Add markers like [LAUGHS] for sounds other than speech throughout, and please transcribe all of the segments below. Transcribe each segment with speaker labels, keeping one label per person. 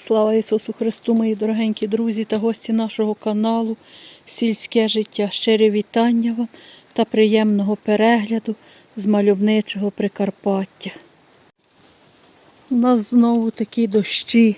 Speaker 1: Слава Ісусу Христу, мої дорогенькі друзі та гості нашого каналу Сільське життя. Щирі вітання вам та приємного перегляду з мальовничого Прикарпаття. У нас знову такі дощі.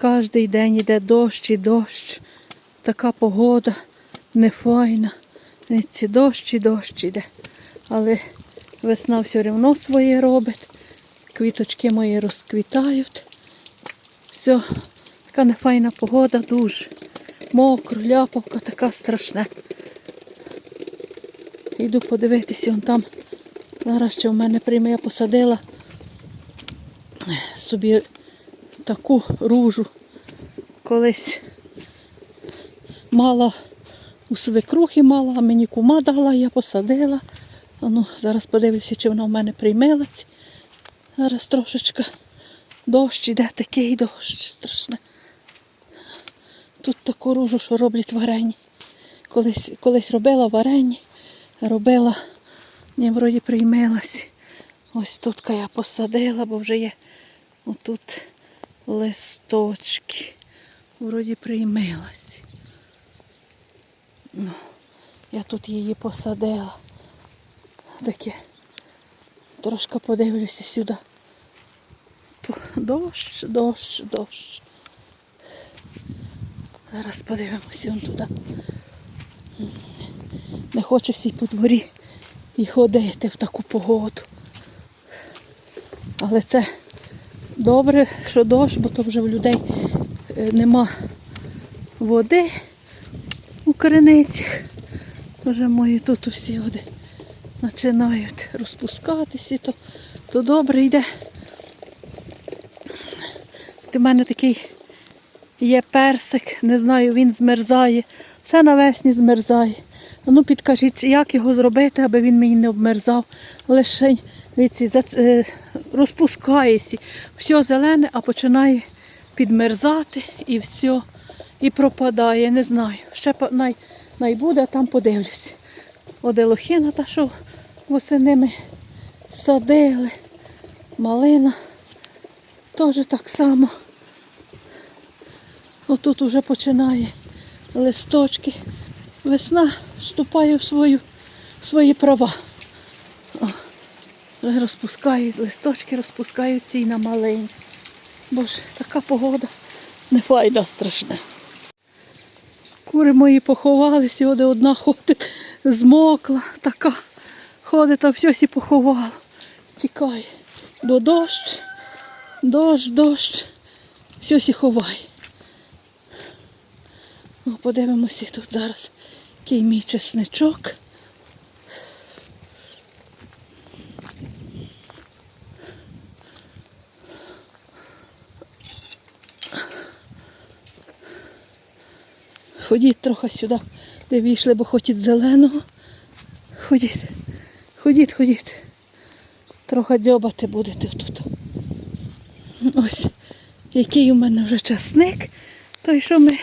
Speaker 1: Кожний день йде дощ і дощ. Така погода нефайна. Ці дощ і дощ іде. Але весна все одно своє робить. Квіточки мої розквітають. Все, така нефайна погода, дуже. Мокро, ляпавка така страшна. Йду подивитися, вон там. Зараз ще в мене прийме, я посадила собі таку ружу. Колись мала у свекрухи мала, а мені кума дала, я посадила. Ну, зараз подивлюся, чи вона в мене приймилась. Зараз трошечки дощ іде, такий дощ страшне. Тут таку ружу, що роблять варені. Колись, колись робила варені, робила, ні, вроді приймилась. Ось тут я посадила, бо вже є отут листочки. Вроді приймилась. Ну, я тут її посадила. Таке. Трошки подивлюся сюди. Дощ, дощ, дощ. Зараз подивимося вон туди. Не хочеться й по дворі і ходити в таку погоду. Але це добре, що дощ, бо то вже в людей е, нема води у криницях. Вже мої тут усі води починають розпускатися, то, то добре йде. У мене такий є персик, не знаю, він змерзає. Все навесні змерзає. Ну підкажіть, як його зробити, аби він мені не обмерзав. Лише е, розпускається. Все зелене, а починає підмерзати і все. І пропадає, не знаю. Ще най, най а там подивлюся. Оделохина та що восени ми садили. Малина теж так само. Отут уже починає листочки. Весна вступає в свою, в свої права. О, вже розпускають, листочки розпускаються і на малині. Боже, така погода нефайна страшна. Кури мої поховалися, оде одна ходить, змокла, така. Ходить, а все сі поховало. Тікає. Бо дощ, дощ, дощ, все сі ховає. Ну, подивимося тут зараз, який мій чесничок. Ходіть трохи сюди, де війшли, бо хочуть зеленого. Ходіть, ходіть, ходіть. Трохи дзьобати будете тут. [LAUGHS] Ось, який у мене вже часник, той, що ми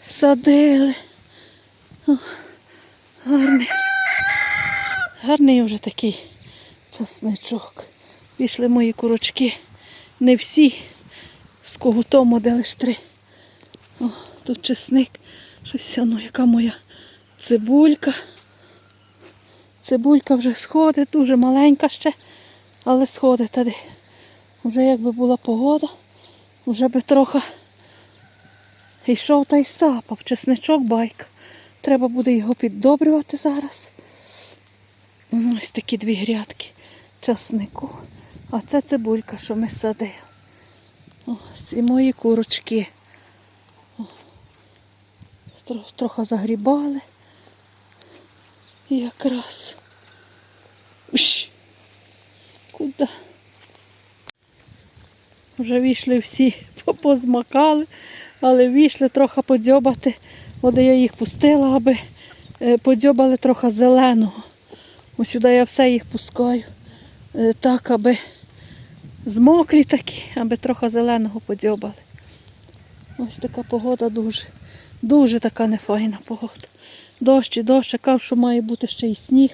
Speaker 1: садили. О, гарний. Гарний вже такий часничок. Пішли мої курочки. Не всі з когутом, де лиш три. О, тут чесник. Щось, ну, яка моя цибулька. Цибулька вже сходить, дуже маленька ще, але сходить туди. Вже якби була погода, вже би трохи йшов та й сапав. Чесничок байка. Треба буде його піддобрювати зараз. Ось такі дві грядки часнику. А це цибулька, що ми садили. Ось і мої курочки. Трохи загрібали. І якраз. Куди? Вже війшли всі, [LAUGHS] позмакали, але війшли трохи подзьобати. От я їх пустила, аби е, подзьобали трохи зеленого. Ось сюди я все їх пускаю. е, Так, аби змоклі такі, аби трохи зеленого подзьобали. Ось така погода дуже, дуже така нефайна погода. Дощ і дощ, чекав, що має бути ще й сніг.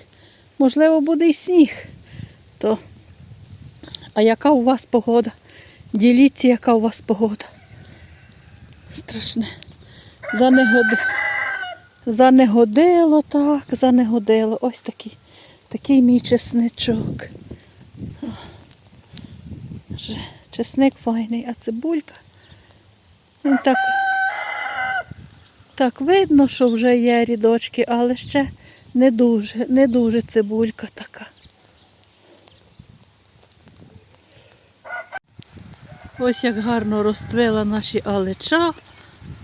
Speaker 1: Можливо, буде і сніг. То... А яка у вас погода? Діліться, яка у вас погода. Страшне. Занегоди... Занегодило так, занегодило. Ось такий, такий мій чесничок. Чесник файний, а цибулька. Він так, так видно, що вже є рідочки, але ще не дуже, не дуже цибулька така. Ось як гарно розцвела наші алеча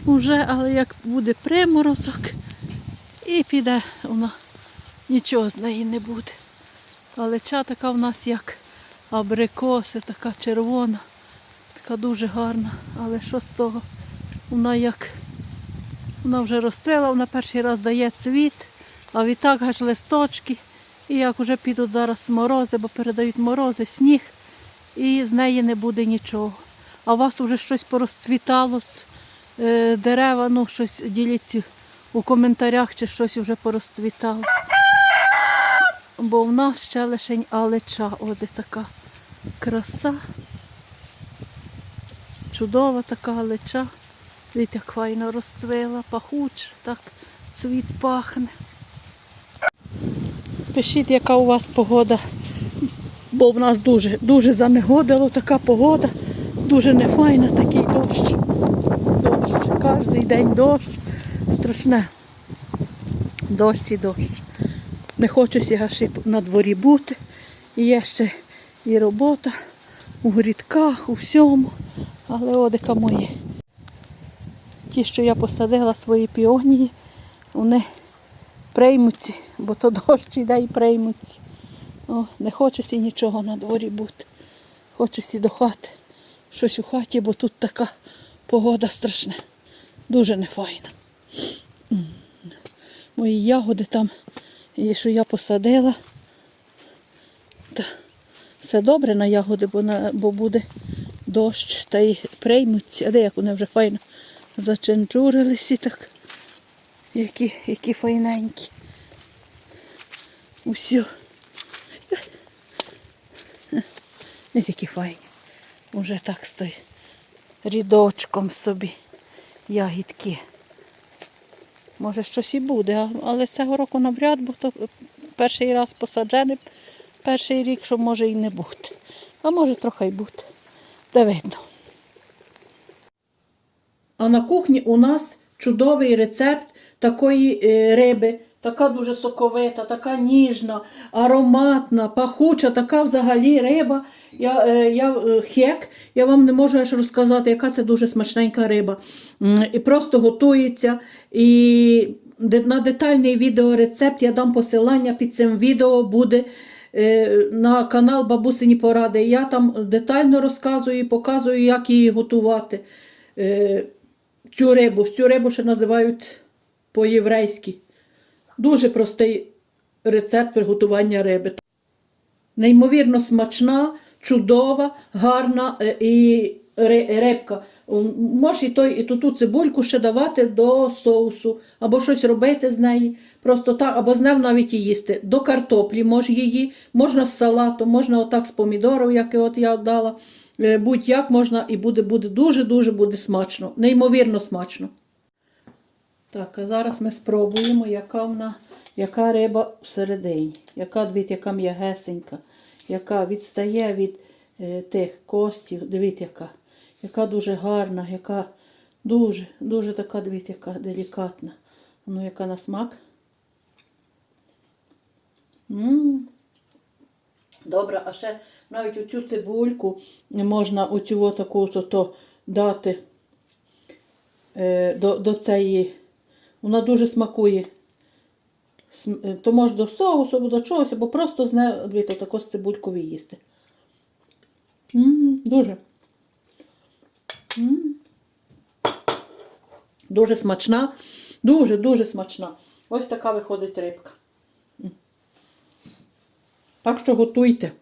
Speaker 1: уже, але як буде приморозок і піде вона, нічого з неї не буде. Алеча така в нас як абрикоси, така червона, така дуже гарна. Але що з того? Вона як вона вже розцвела, вона перший раз дає цвіт, а відтак аж листочки. І як вже підуть зараз морози, бо передають морози, сніг, і з неї не буде нічого. А у вас вже щось порозцвітало з е, дерева, ну щось діліться у коментарях, чи щось вже порозцвітало. Бо в нас ще лишень алеча, і така краса. Чудова така алеча. Від як файно розцвела, пахуче, так цвіт пахне. Пишіть, яка у вас погода, бо в нас дуже, дуже занегодило така погода, дуже нефайна, такий дощ. Дощ, кожен день дощ. Страшне. Дощ і дощ. Не хочеться аж на дворі бути. І є ще і робота у грідках, у всьому. Але одика мої. Ті, що я посадила свої піонії, вони приймуться, бо то дощ іде і приймуться. О, не хочеться нічого на дворі бути. Хочеться до хати. Щось у хаті, бо тут така погода страшна. Дуже нефайна. Мої ягоди там, що я посадила. Все добре на ягоди, бо, на, бо буде дощ та й приймуться. А де як вони вже файно заченчурилися так. Які, які файненькі. Усю. Не такі файні. Уже так стоїть. Рідочком собі ягідки. Може щось і буде, але цього року навряд, бо то перший раз посаджений, перший рік, що може і не бути. А може трохи й бути. Де видно. А на кухні у нас чудовий рецепт такої е, риби. Така дуже соковита, така ніжна, ароматна, пахуча, така взагалі риба. Я, е, я е, хек, я вам не можу аж розказати, яка це дуже смачненька риба. І просто готується. І на детальний відеорецепт я дам посилання під цим відео буде е, на канал Бабусині Поради. Я там детально розказую і показую, як її готувати. Цю рибу. Цю рибу ще називають по-єврейськи. Дуже простий рецепт приготування риби. Неймовірно смачна, чудова, гарна е, і ри- рибка. Можеш і, той, і ту, цибульку ще давати до соусу, або щось робити з неї. Просто так, або з нею навіть і їсти. До картоплі може її, можна з салатом, можна отак з помідорів, як от я дала. Е, Будь-як можна і буде, буде дуже-дуже буде смачно. Неймовірно смачно. Так, а зараз ми спробуємо, яка вона, яка риба всередині, яка дивіться, яка м'ягесенька, яка відстає від е, тих костів. Дивіться, яка, яка дуже гарна, яка дуже, дуже така, дивіться, яка делікатна. Ну, яка на смак. м Добре, а ще навіть оцю цибульку можна оцю отаку то, то дати е, до, до цієї. Вона дуже смакує. См- е, То може до соусу, або до чогось, або просто з нею, дивіться, тако з цибулькою їсти. м дуже. м Дуже смачна. Дуже-дуже смачна. Ось така виходить рибка. Так що готуйте.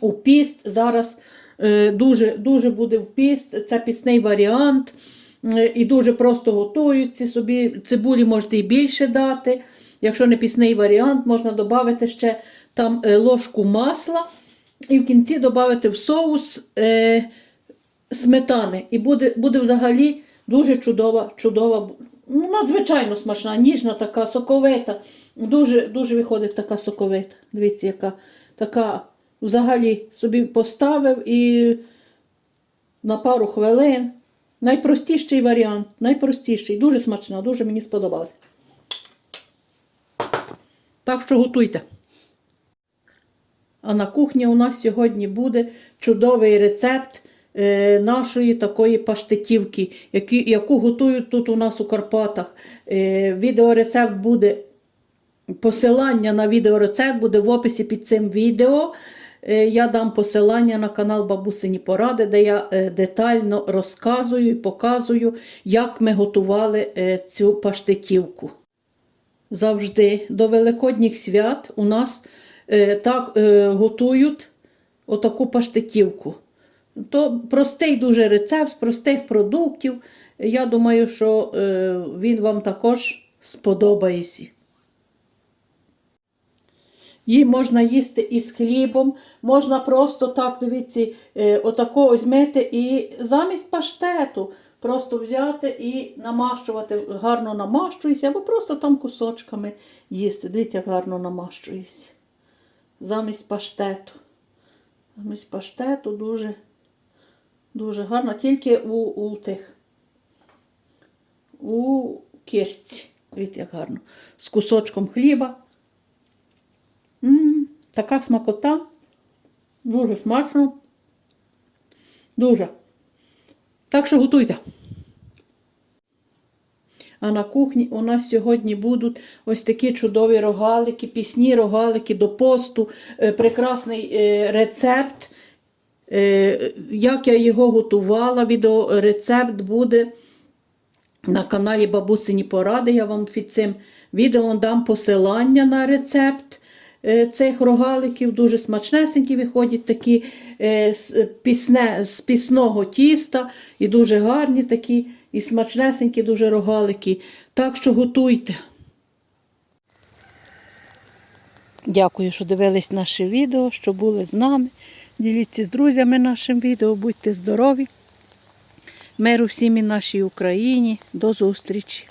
Speaker 1: У піст зараз е, дуже, дуже буде в піст. Це пісний варіант. Е, І дуже просто готуються собі. Цибулі можете і більше дати. Якщо не пісний варіант, можна додати ще там е, ложку масла і в кінці додати в соус е, сметани. І буде, буде взагалі Дуже чудова, чудова, ну, надзвичайно смачна, ніжна така, соковита. Дуже, дуже виходить така соковита. Дивіться, яка така взагалі собі поставив і на пару хвилин. Найпростіший варіант, найпростіший, дуже смачна, дуже мені сподобалось. Так що готуйте. А на кухні у нас сьогодні буде чудовий рецепт е, нашої такої паштетівки, які, яку готують тут у нас у Карпатах. Е, відеорецепт буде, посилання на відеорецепт буде в описі під цим відео. Е, Я дам посилання на канал Бабусині Поради, де я е, детально розказую і показую, як ми готували е, цю паштетівку завжди до Великодніх свят у нас так готують отаку паштетівку. То простий дуже рецепт з простих продуктів. Я думаю, що він вам також сподобається. Її можна їсти із хлібом, можна просто так, дивіться, е, отако візьмете і замість паштету просто взяти і намащувати, гарно намащується, або просто там кусочками їсти. Дивіться, як гарно намащується. Замість паштету. Замість паштету дуже, дуже гарно, тільки у, у тих, у кишці. Дивіться, як гарно. З кусочком хліба. Така смакота. Дуже смачно. Дуже. Так що готуйте. А на кухні у нас сьогодні будуть ось такі чудові рогалики, пісні рогалики до посту, е, прекрасний е, рецепт. Е, Як я його готувала, відеорецепт буде на каналі Бабусині Поради. Я вам під цим відео дам посилання на рецепт цих рогаликів. Дуже смачнесенькі виходять такі е, пісне, з пісного тіста і дуже гарні такі, і смачнесенькі дуже рогалики. Так що готуйте. Дякую, що дивились наше відео, що були з нами. Діліться з друзями нашим відео, будьте здорові. Миру всім і нашій Україні. До зустрічі!